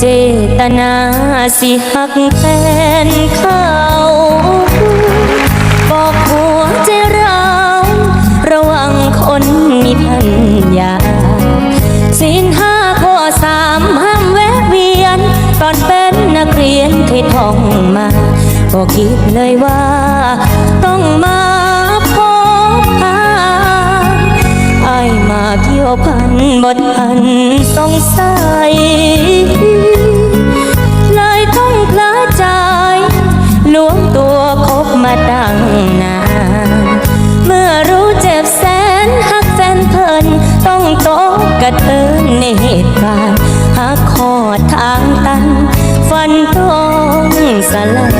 เจตนาสิหักแฟนเขาบอกหัวใจเราระวังคนมีพันยาสินห้าข้อสามห้ามแวะเวียน ตอนเป็นนักเรียนเคยท่องมาบอกคิดเลยว่า ต้องมาพบพาไอายมาเกี่ยวพันบททันสงสัย ตั้งนานเมื่อรู้เจ็บแสนหักแฟนเพลินต้องโตกกระเทินในเหตุการณ์หากคอดทางตัน ฟันต้องสลาย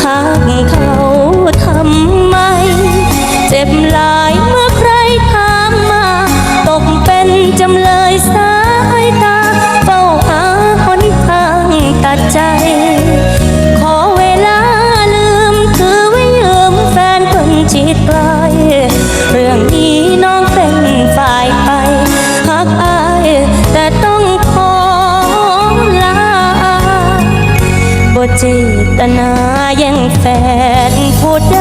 หากเขาทำไม เจ็บ ไกล เรื่องนี้น้องเป็นฝ่ายไปหักอายแต่ต้องขอลาบ่เจตนาแย่งแฟนผู้ใด